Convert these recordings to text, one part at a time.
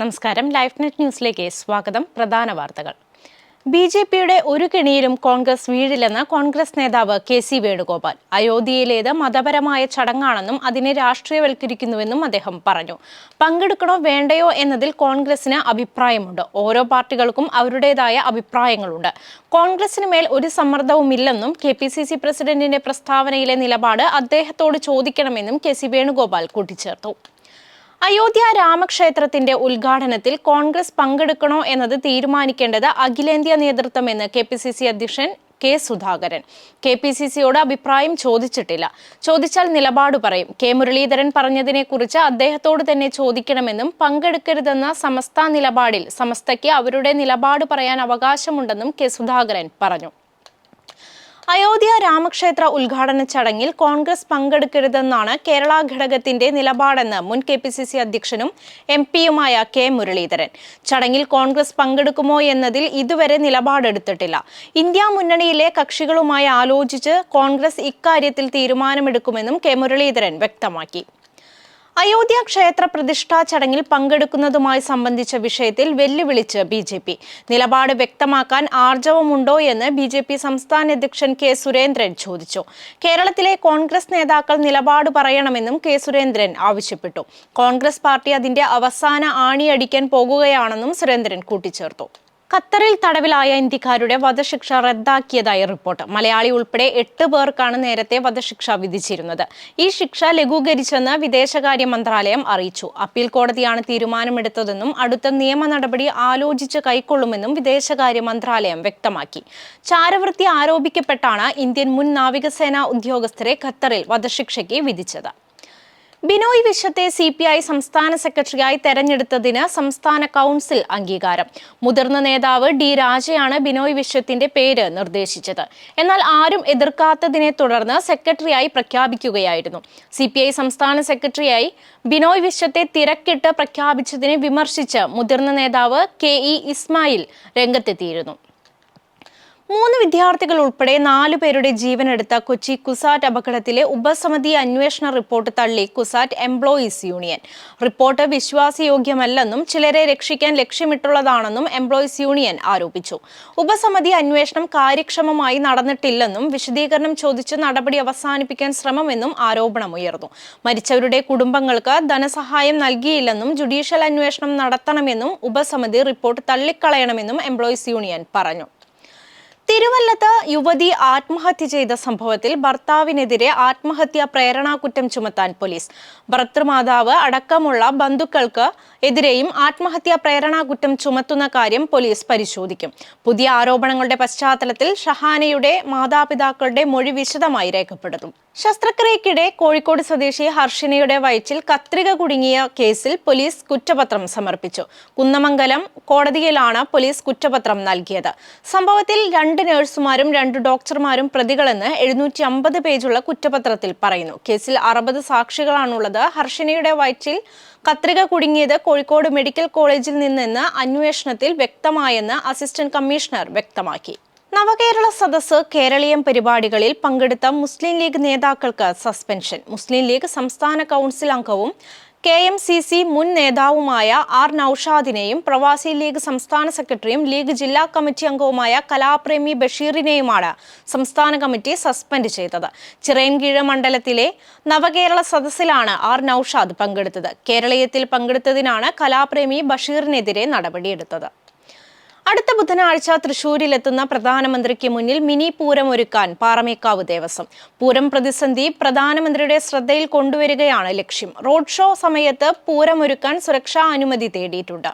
നമസ്കാരം. Life net ന്യൂസിലേക്ക് സ്വാഗതം. പ്രധാന വാർത്തകൾ. ബി ജെ പിയുടെ ഒരു കെണിയിലും കോൺഗ്രസ് വീഴില്ലെന്ന് കോൺഗ്രസ് നേതാവ് കെ സി വേണുഗോപാൽ. അയോധ്യയിലേത് മതപരമായ ചടങ്ങാണെന്നും അതിനെ രാഷ്ട്രീയവൽക്കരിക്കുന്നുവെന്നും അദ്ദേഹം പറഞ്ഞു. പങ്കെടുക്കണോ വേണ്ടയോ എന്നതിൽ കോൺഗ്രസിന് അഭിപ്രായമുണ്ട്. ഓരോ പാർട്ടികൾക്കും അവരുടേതായ അഭിപ്രായങ്ങളുണ്ട്. കോൺഗ്രസിന് മേൽ ഒരു സമ്മർദ്ദവുമില്ലെന്നും കെ പി സി സി പ്രസിഡന്റിന്റെ പ്രസ്താവനയിലെ നിലപാട് അദ്ദേഹത്തോട് ചോദിക്കണമെന്നും കെ സി വേണുഗോപാൽ കൂട്ടിച്ചേർത്തു. അയോധ്യ രാമക്ഷേത്രത്തിന്റെ ഉദ്ഘാടനത്തിൽ കോൺഗ്രസ് പങ്കെടുക്കണോ എന്നത് തീരുമാനിക്കേണ്ടത് അഖിലേന്ത്യാ നേതൃത്വമെന്ന് കെ പി സി സി അധ്യക്ഷൻ K Sudhakaran. K P C സിയോട് അഭിപ്രായം ചോദിച്ചിട്ടില്ല. ചോദിച്ചാൽ നിലപാട് പറയും. കെ മുരളീധരൻ പറഞ്ഞതിനെക്കുറിച്ച് അദ്ദേഹത്തോട് തന്നെ ചോദിക്കണമെന്നും പങ്കെടുക്കരുതെന്ന സമസ്ത നിലപാടിൽ സമസ്തയ്ക്ക് അവരുടെ നിലപാട് പറയാൻ അവകാശമുണ്ടെന്നും കെ സുധാകരൻ പറഞ്ഞു. അയോധ്യ രാമക്ഷേത്ര ഉദ്ഘാടന ചടങ്ങിൽ കോൺഗ്രസ് പങ്കെടുക്കരുതെന്നാണ് കേരള ഘടകത്തിന്റെ നിലപാടെന്ന് മുൻ കെ പി സി സി അധ്യക്ഷനും എം പിയുമായ കെ മുരളീധരൻ. ചടങ്ങിൽ കോൺഗ്രസ് പങ്കെടുക്കുമോ എന്നതിൽ ഇതുവരെ നിലപാടെടുത്തിട്ടില്ല. ഇന്ത്യ മുന്നണിയിലെ കക്ഷികളുമായി ആലോചിച്ച് കോൺഗ്രസ് ഇക്കാര്യത്തിൽ തീരുമാനമെടുക്കുമെന്നും കെ മുരളീധരൻ വ്യക്തമാക്കി. അയോധ്യ ക്ഷേത്ര പ്രതിഷ്ഠാ ചടങ്ങിൽ പങ്കെടുക്കുന്നതുമായി സംബന്ധിച്ച വിഷയത്തിൽ വെല്ലുവിളിച്ച് ബി ജെ പി. നിലപാട് വ്യക്തമാക്കാൻ ആർജവമുണ്ടോ എന്ന് ബി ജെ പി സംസ്ഥാന അധ്യക്ഷൻ കെ സുരേന്ദ്രൻ ചോദിച്ചു. കേരളത്തിലെ കോൺഗ്രസ് നേതാക്കൾ നിലപാട് പറയണമെന്നും കെ സുരേന്ദ്രൻ ആവശ്യപ്പെട്ടു. കോൺഗ്രസ് പാർട്ടി അതിന്റെ അവസാന ആണിയടിക്കാൻ പോകുകയാണെന്നും സുരേന്ദ്രൻ കൂട്ടിച്ചേർത്തു. ഖത്തറിൽ തടവിലായ ഇന്ത്യക്കാരുടെ വധശിക്ഷ റദ്ദാക്കിയതായി റിപ്പോർട്ട്. മലയാളി ഉൾപ്പെടെ എട്ട് പേർക്കാണ് നേരത്തെ വധശിക്ഷ വിധിച്ചിരുന്നത്. ഈ ശിക്ഷ ലഘൂകരിച്ചെന്ന് വിദേശകാര്യ മന്ത്രാലയം അറിയിച്ചു. അപ്പീൽ കോടതിയാണ് തീരുമാനമെടുത്തതെന്നും അടുത്ത നിയമ നടപടി ആലോചിച്ച് കൈക്കൊള്ളുമെന്നും വിദേശകാര്യ മന്ത്രാലയം വ്യക്തമാക്കി. ചാരവൃത്തി ആരോപിക്കപ്പെട്ടാണ് ഇന്ത്യൻ മുൻ നാവികസേനാ ഉദ്യോഗസ്ഥരെ ഖത്തറിൽ വധശിക്ഷയ്ക്ക് വിധിച്ചത്. ബിനോയ് വിശ്വത്തെ സി പി ഐ സംസ്ഥാന സെക്രട്ടറിയായി തെരഞ്ഞെടുത്തതിന് സംസ്ഥാന കൗൺസിൽ അംഗീകാരം. മുതിർന്ന നേതാവ് ഡി രാജയാണ് ബിനോയ് വിശ്വത്തിന്റെ പേര് നിർദ്ദേശിച്ചത്. എന്നാൽ ആരും എതിർക്കാത്തതിനെ തുടർന്ന് സെക്രട്ടറിയായി പ്രഖ്യാപിക്കുകയായിരുന്നു. സി പി ഐ സംസ്ഥാന സെക്രട്ടറിയായി ബിനോയ് വിശ്വത്തെ തിരക്കിട്ട് പ്രഖ്യാപിച്ചതിനെ വിമർശിച്ച് മുതിർന്ന നേതാവ് കെ ഇ ഇസ്മായിൽ രംഗത്തെത്തിയിരുന്നു. മൂന്ന് വിദ്യാർത്ഥികൾ ഉൾപ്പെടെ നാലു പേരുടെ ജീവനെടുത്ത കൊച്ചി കുസാറ്റ് അപകടത്തിലെ ഉപസമിതി അന്വേഷണ റിപ്പോർട്ട് തള്ളി കുസാറ്റ് എംപ്ലോയീസ് യൂണിയൻ. റിപ്പോർട്ട് വിശ്വാസയോഗ്യമല്ലെന്നും ചിലരെ രക്ഷിക്കാൻ ലക്ഷ്യമിട്ടുള്ളതാണെന്നും എംപ്ലോയീസ് യൂണിയൻ ആരോപിച്ചു. ഉപസമിതി അന്വേഷണം കാര്യക്ഷമമായി നടന്നിട്ടില്ലെന്നും വിശദീകരണം ചോദിച്ച് നടപടി അവസാനിപ്പിക്കാൻ ശ്രമമെന്നും ആരോപണമുയർന്നു. മരിച്ചവരുടെ കുടുംബങ്ങൾക്ക് ധനസഹായം നൽകിയില്ലെന്നും ജുഡീഷ്യൽ അന്വേഷണം നടത്തണമെന്നും ഉപസമിതി റിപ്പോർട്ട് തള്ളിക്കളയണമെന്നും എംപ്ലോയീസ് യൂണിയൻ പറഞ്ഞു. തിരുവല്ലത്ത് യുവതി ആത്മഹത്യ ചെയ്ത സംഭവത്തിൽ ഭർത്താവിനെതിരെ ആത്മഹത്യാ പ്രേരണാകുറ്റം ചുമത്താൻ പോലീസ്. ഭർത്തൃമാതാവ് അടക്കമുള്ള ബന്ധുക്കൾക്ക് എതിരെയും ആത്മഹത്യാ പ്രേരണാകുറ്റം ചുമത്തുന്ന കാര്യം പോലീസ് പരിശോധിക്കും. പുതിയ ആരോപണങ്ങളുടെ പശ്ചാത്തലത്തിൽ ഷഹാനയുടെ മാതാപിതാക്കളുടെ മൊഴി വിശദമായി രേഖപ്പെടുത്തും. ശസ്ത്രക്രിയക്കിടെ കോഴിക്കോട് സ്വദേശി ഹർഷിനയുടെ വയറ്റിൽ കത്രിക കുടുങ്ങിയ കേസിൽ പോലീസ് കുറ്റപത്രം സമർപ്പിച്ചു. കുന്നമംഗലം കോടതിയിലാണ് പോലീസ് കുറ്റപത്രം നൽകിയത്. സംഭവത്തിൽ രണ്ട് നഴ്സുമാരും രണ്ട് ഡോക്ടർമാരും പ്രതികളെന്ന് എഴുന്നൂറ്റി അമ്പത് പേജുള്ള കുറ്റപത്രത്തിൽ പറയുന്നു. കേസിൽ അറുപത് സാക്ഷികളാണുള്ളത്. ഹർഷിനയുടെ വയറ്റിൽ കത്രിക കുടുങ്ങിയത് കോഴിക്കോട് മെഡിക്കൽ കോളേജിൽ നിന്നെന്ന് അന്വേഷണത്തിൽ വ്യക്തമായെന്ന് അസിസ്റ്റന്റ് കമ്മീഷണർ വ്യക്തമാക്കി. നവകേരള സദസ് കേരളീയം പരിപാടികളിൽ പങ്കെടുത്ത മുസ്ലിം ലീഗ് നേതാക്കൾക്ക് സസ്പെൻഷൻ. മുസ്ലിം ലീഗ് സംസ്ഥാന കൗൺസിൽ അംഗവും കെ എം സി സി മുൻ നേതാവുമായ ആർ നൌഷാദിനെയും പ്രവാസി ലീഗ് സംസ്ഥാന സെക്രട്ടറിയും ലീഗ് ജില്ലാ കമ്മിറ്റി അംഗവുമായ കലാപ്രേമി ബഷീറിനെയുമാണ് സംസ്ഥാന കമ്മിറ്റി സസ്പെൻഡ് ചെയ്തത്. ചിറയൻകീഴ് മണ്ഡലത്തിലെ നവകേരള സദസ്സിലാണ് ആർ നൌഷാദ് പങ്കെടുത്തത്. കേരളീയത്തിൽ പങ്കെടുത്തതിനാണ് കലാപ്രേമി ബഷീറിനെതിരെ നടപടിയെടുത്തത്. അടുത്ത ബുധനാഴ്ച തൃശൂരിലെത്തുന്ന പ്രധാനമന്ത്രിക്ക് മുന്നിൽ മിനി പൂരം ഒരുക്കാൻ പാറമേക്കാവ് ദേവസ്വം. പൂരം പ്രതിസന്ധി പ്രധാനമന്ത്രിയുടെ ശ്രദ്ധയിൽ കൊണ്ടുവരികയാണ് ലക്ഷ്യം. റോഡ് ഷോ സമയത്ത് പൂരം ഒരുക്കാൻ സുരക്ഷാ അനുമതി തേടിയിട്ടുണ്ട്.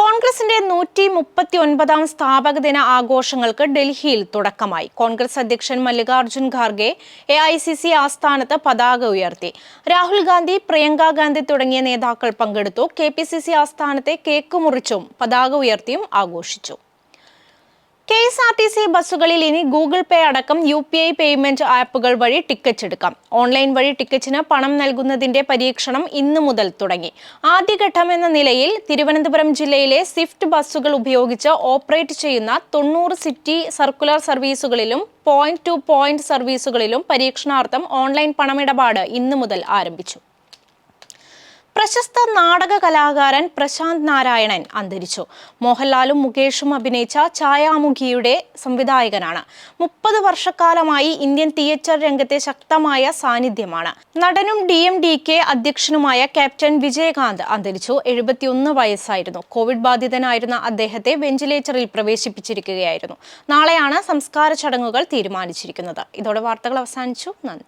കോൺഗ്രസിന്റെ നൂറ്റി മുപ്പത്തി ഒൻപതാം സ്ഥാപക ദിന ആഘോഷങ്ങൾക്ക് ഡൽഹിയിൽ തുടക്കമായി. കോൺഗ്രസ് അധ്യക്ഷൻ Mallikarjun Kharge A I C C ആസ്ഥാനത്ത് പതാക ഉയർത്തി. രാഹുൽ ഗാന്ധി പ്രിയങ്ക ഗാന്ധി തുടങ്ങിയ നേതാക്കൾ പങ്കെടുത്തു. കെ പി സി സി ആസ്ഥാനത്തെ കേക്ക് മുറിച്ചും പതാക ഉയർത്തിയും ആഘോഷിച്ചു. K S R T C ബസ്സുകളിൽ ഇനി ഗൂഗിൾ പേ അടക്കം യു പി ഐ പേയ്മെന്റ് ആപ്പുകൾ വഴി ടിക്കറ്റ് എടുക്കാം. ഓൺലൈൻ വഴി ടിക്കറ്റിന് പണം നൽകുന്നതിന്റെ പരീക്ഷണം ഇന്ന് മുതൽ തുടങ്ങി. ആദ്യഘട്ടം എന്ന നിലയിൽ തിരുവനന്തപുരം ജില്ലയിലെ സ്വിഫ്റ്റ് ബസ്സുകൾ ഉപയോഗിച്ച് ഓപ്പറേറ്റ് ചെയ്യുന്ന തൊണ്ണൂറ് സിറ്റി സർക്കുലർ സർവീസുകളിലും പോയിന്റ് ടു പോയിന്റ് സർവീസുകളിലും പരീക്ഷണാർത്ഥം ഓൺലൈൻ പണമിടപാട് ഇന്ന് മുതൽ ആരംഭിച്ചു. പ്രശസ്ത നാടക കലാകാരൻ പ്രശാന്ത് നാരായണൻ അന്തരിച്ചു. മോഹൻലാലും മുകേഷും അഭിനയിച്ച ഛായാമുഖിയുടെ സംവിധായകനാണ്. മുപ്പത് വർഷക്കാലമായി ഇന്ത്യൻ തിയേറ്റർ രംഗത്തെ ശക്തമായ സാന്നിധ്യമാണ്. നടനും ഡി എം ഡി കെ അധ്യക്ഷനുമായ ക്യാപ്റ്റൻ വിജയകാന്ത് അന്തരിച്ചു. എഴുപത്തിയൊന്ന് വയസ്സായിരുന്നു. കോവിഡ് ബാധിതനായിരുന്ന അദ്ദേഹത്തെ വെന്റിലേറ്ററിൽ പ്രവേശിപ്പിച്ചിരിക്കുകയായിരുന്നു. നാളെയാണ് സംസ്കാര ചടങ്ങുകൾ തീരുമാനിച്ചിരിക്കുന്നത്. ഇതോടെ വാർത്തകൾ അവസാനിച്ചു. നന്ദി.